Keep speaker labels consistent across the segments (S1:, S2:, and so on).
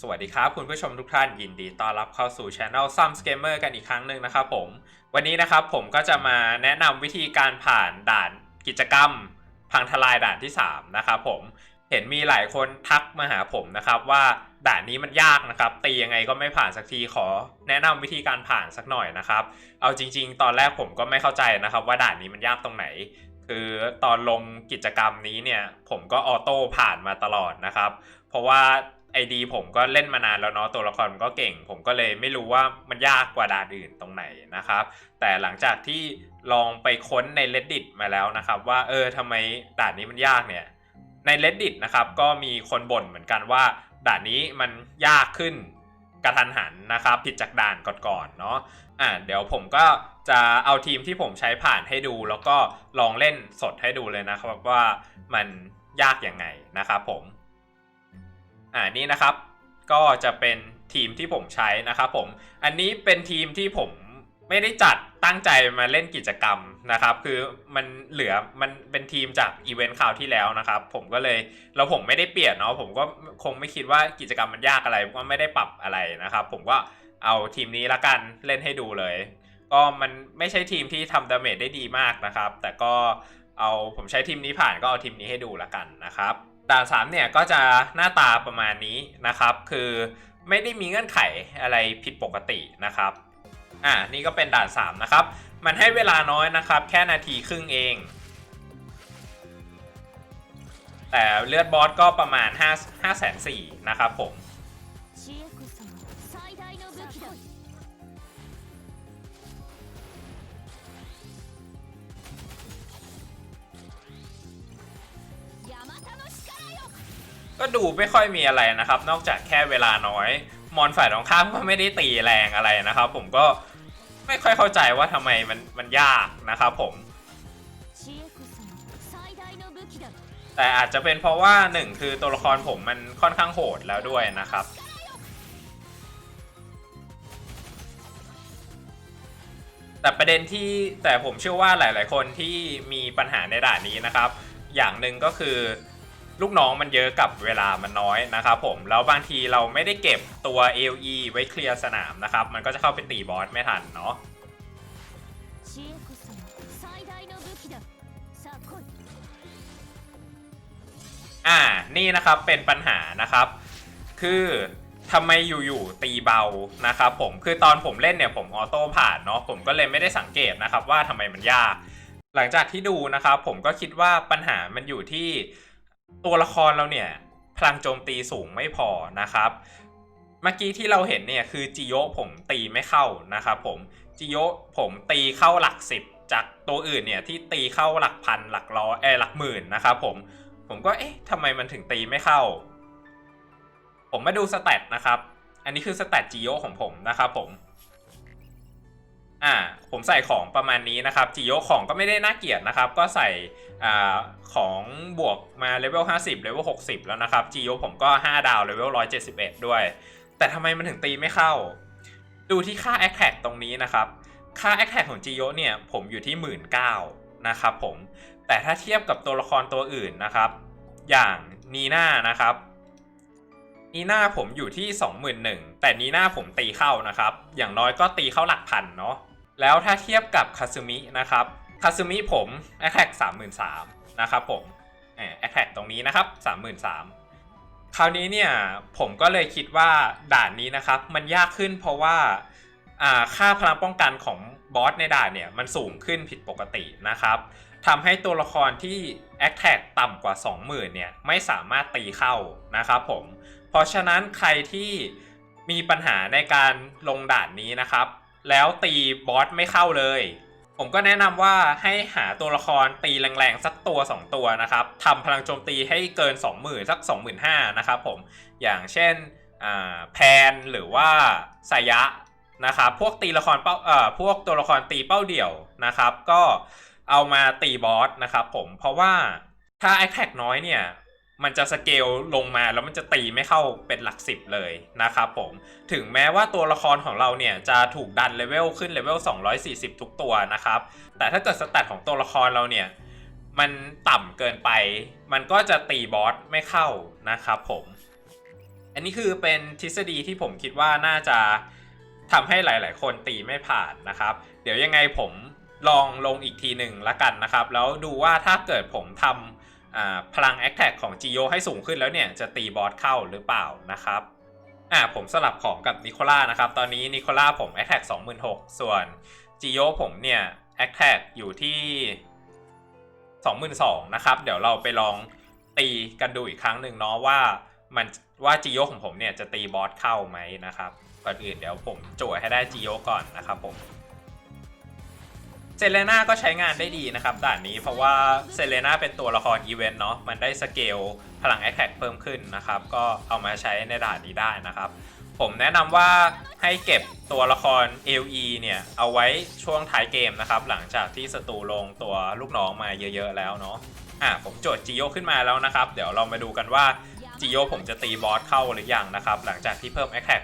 S1: สวัสดีครับคุณผู้ชมทุกท่านยินดีต้อนรับเข้าสู่ช anel s u m s Gamer กันอีกครั้งหนึ่งนะครับผม วันนี้นะครับผมก็จะมาแนะนำวิธีการผ่านด่านกิจกรรม พังทลายด่านที่ 3 นะครับผมเห็นมีหลายคนทักมาหาผมนะครับว่าด่านนี้มันยากนะครับ ตียังไงก็ไม่ผ่านสักทีขอ แนะนำวิธีการผ่านสักหน่อยนะครับ เอาจริง ๆ ตอนแรกผมก็ไม่เข้าใจนะครับ ว่าด่านนี้มันยากตรงไหน คือตอนลงกิจกรรมนี้เนี่ยผมก็ออโต้ผ่านมาตลอดนะครับ เพราะว่า ไอดีผมก็เล่นมานานแล้วเนาะตัวละครมันก็เก่ง ผมก็เลยไม่รู้ว่ามันยากกว่าด่านอื่นตรงไหนนะครับ แต่หลังจากที่ลองไปค้นใน reddit มาแล้วนะครับ ว่าเออทำไมด่านนี้มันยากเนี่ยใน reddit นะครับก็มีคนบ่นเหมือนกันว่า ด่านนี้มันยากขึ้นกระทันหันนะครับ ผิดจากด่านก่อนๆเนาะอ่าเดี๋ยวผมก็จะเอาทีมที่ผมใช้ผ่านให้ดู แล้วก็ลองเล่นสดให้ดูเลยนะครับว่ามันยากยังไงนะครับผม อ่านี่นะครับ ก็จะเป็นทีมที่ผมใช้นะครับผม อันนี้เป็นทีมที่ผมไม่ได้จัดตั้งใจมาเล่นกิจกรรมนะครับ คือมันเหลือมันเป็นทีมจากอีเวนต์คราวที่แล้วนะครับ ผมก็เลยแล้วผมไม่ได้เปลี่ยนเนาะผมก็คงไม่คิดว่ากิจกรรมมันยากอะไรก็ไม่ได้ปรับอะไรนะครับ ผมก็เอาทีมนี้ละกันเล่นให้ดูเลย ก็มันไม่ใช่ทีมที่ทำดาเมจได้ดีมากนะครับ แต่ก็เอาผมใช้ทีมนี้ผ่านก็เอาทีมนี้ให้ดูละกันนะครับ ด่าน3เนี่ยก็จะหน้าตาประมาณนี้นะครับ คือไม่ได้มีเงื่อนไขอะไรผิดปกตินะครับอ่านี่ก็เป็นด่าน3นะครับ มันให้เวลาน้อยนะครับ แค่นาทีครึ่งเอง แต่เลือดบอสก็ประมาณ5 5 4 0 0 0นะครับผม ก็ดูไม่ค่อยมีอะไรนะครับ นอกจากแค่เวลาน้อย มอนฝ่ายตรงข้ามก็ไม่ได้ตีแรงอะไรนะครับ ผมก็ไม่ค่อยเข้าใจว่าทำไมมันมันยากนะครับผม แต่อาจจะเป็นเพราะว่าหนึ่งคือตัวละครผมมันค่อนข้างโหดแล้วด้วยนะครับแต่ประเด็นที่แต่ผมเชื่อว่าหลาย ๆ คนที่มีปัญหาในด่านนี้นะครับ อย่างหนึ่งก็คือ ลูกน้องมันเยอะกับเวลามันน้อยนะครับผมแล้วบางทีเราไม่ได้เก็บตัว AOE ไว้เคลียร์สนามนะครับ มันก็จะเข้าไปตีบอสไม่ทันเนาะอ่านี่นะครับเป็นปัญหานะครับ คือทำไมอยู่ๆตีเบานะครับผมคือตอนผมเล่นเนี่ยผมออโต้ผ่านเนาะผมก็เลยไม่ได้สังเกตนะครับว่าทำไมมันยาก หลังจากที่ดูนะครับผมก็คิดว่าปัญหามันอยู่ที่ ตัวละครเราเนี่ยพลังโจมตีสูงไม่พอนะครับ เมื่อกี้ที่เราเห็นเนี่ยคือจิโยผมตีไม่เข้านะครับผมจิโยผมตีเข้าหลักสิบจากตัวอื่นเนี่ยที่ตีเข้าหลักพันหลักร้อยเออหลักหมื่นนะครับผมผมก็เอ๊ะทำไมมันถึงตีไม่เข้า ผมมาดูสแตทนะครับ อันนี้คือสแตทจิโยของผมนะครับผม อ่าผมใส่ของประมาณนี้นะครับจิโยของก็ไม่ได้น่าเกลียดนะครับ ก็ใส่อ่าของบวกมาเลเวล50เลเวล60 แล้วนะครับจิโยผมก็ 5 ดาวเลเวล171 ด้วย แต่ทำไมมันถึงตีไม่เข้า ดูที่ค่า a t t a c ตรงนี้นะครับ ค่า a t t a c ของจิโยเนี่ยผมอยู่ที่ 19,000นะครับผมแต่ถ้าเทียบกับตัวละครตัวอื่นนะครับ อย่างนีน่านะครับนีน่าผมอยู่ที่ 21,000แต่นีน่าผมตีเข้านะครับ อย่างน้อยก็ตีเข้าหลักพันเนาะ แล้วถ้าเทียบกับคาซึมินะครับคาซึมิผม a t t a c 33,000นะครับผมแอ a t t a c ตรงนี้นะครับ33,000คราวนี้เนี่ยผมก็เลยคิดว่าด่านนี้นะครับ มันยากขึ้นเพราะว่าค่าพลังป้องกันของบอสในด่านเนี่ยมันสูงขึ้นผิดปกตินะครับทำให้ตัวละครที่ a t t a c ต่ำกว่า 20,000เนี่ยไม่สามารถตีเข้านะครับผม เพราะฉะนั้นใครที่มีปัญหาในการลงด่านนี้นะครับ แล้วตีบอสไม่เข้าเลย ผมก็แนะนำว่าให้หาตัวละครตีแรงๆ สักตัว 2 ตัวนะครับทำพลังโจมตีให้เกิน 20,000 สัก 25,000นะครับผมอย่างเช่นอ่าแพนหรือว่าสายะนะครับพวกตีละครเป้าเอ่อพวกตัวละครตีเป้าเดี่ยวนะครับ ก็เอามาตีบอสนะครับผมเพราะว่าถ้า a t t a c น้อยเนี่ย มันจะสเกลลงมาแล้วมันจะตีไม่เข้าเป็นหลักสิบเลยนะครับผม ถึงแม้ว่าตัวละครของเราเนี่ยจะถูกดันเลเวลขึ้นเลเวล240 ทุกตัวนะครับ แต่ถ้าเกิดสแตทของตัวละครเราเนี่ยมันต่ำเกินไป มันก็จะตีบอสไม่เข้านะครับผม อันนี้คือเป็นทฤษฎีที่ผมคิดว่าน่าจะทำให้หลาย ๆ คนตีไม่ผ่านนะครับ เดี๋ยวยังไงผมลองลงอีกทีหนึ่งละกันนะครับ แล้วดูว่าถ้าเกิดผมทำ พลัง a อ t แท็กของ g ิโอให้สูงขึ้นแล้วเนี่ยจะตีบอสเข้าหรือเปล่านะครับอ่าผมสลับของกับนิโคล่านะครับ ตอนนี้นิโคล่าผม a อ t แท็ก26,000ส่วน g ิโอผมเนี่ย a อ t แท็กอยู่ที่22,000นะครับ เดี๋ยวเราไปลองตีกันดูอีกครั้งหนึ่งเนาะว่ามันว่าจิโยของผมเนี่ยจะตีบอสเข้าไหมนะครับก่อนอื่นเดี๋ยวผมโจทย์ให้ได้จิโยก่อนนะครับผม เซเลน่าก็ใช้งานได้ดีนะครับด่านนี้เพราะว่าเซเลน่าเป็นตัวละครอีเวนต์เนาะมันได้สเกลพลังแอคแท็กเพิ่มขึ้นนะครับ ก็เอามาใช้ในด่านนี้ได้นะครับ ผมแนะนำว่าให้เก็บตัวละคร LE เนี่ย เอาไว้ช่วงท้ายเกมนะครับ หลังจากที่ศัตรูลงตัวลูกน้องมาเยอะๆแล้วเนาะอะผมโจทย์จิโยขึ้นมาแล้วนะครับ เดี๋ยวเรามาดูกันว่าจิโยผมจะตีบอสเข้าหรือยังนะครับ หลังจากที่เพิ่ม a อ t แท็ก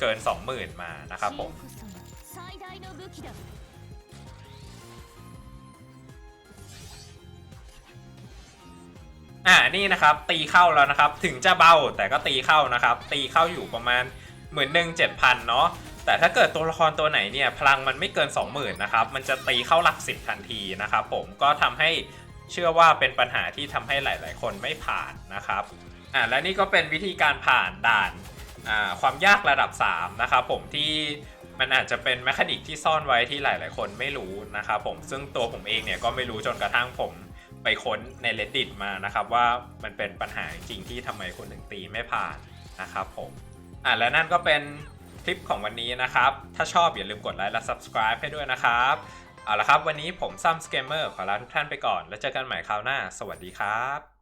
S1: เกิน 20,000 มานะครับผม อ่านี่นะครับตีเข้าแล้วนะครับถึงจะเบาแต่ก็ตีเข้านะครับ ตีเข้าอยู่ประมาณหมื่นหนึ่งเจ็ดพันเนาะแต่ถ้าเกิดตัวละครตัวไหนเนี่ยพลังมันไม่เกิน 20,000นะครับมันจะตีเข้าหลักสิบทันทีนะครับผมก็ทำให้เชื่อว่าเป็นปัญหาที่ทำให้หลาย ๆ คนไม่ผ่านนะครับอ่าและนี่ก็เป็นวิธีการผ่านด่านอ่าความยากระดับ3นะครับผมที่มันอาจจะเป็นแมคานิกที่ซ่อนไว้ที่หลาย ๆ คนไม่รู้นะครับผมซึ่งตัวผมเองเนี่ยก็ไม่รู้จนกระทั่งผม ไปค้นใน reddit มานะครับว่ามันเป็นปัญหาจริงๆที่ทำไมคนถึงตีไม่ผ่านนะครับผมอะและนั่นก็เป็นคลิปของวันนี้นะครับ ถ้าชอบอย่าลืมกดไลค์และ subscribe ให้ด้วยนะครับ เอาละครับ วันนี้ผมซัมสเกมเมอร์ขอลาทุกท่านไปก่อน แล้วเจอกันใหม่คราวหน้า สวัสดีครับ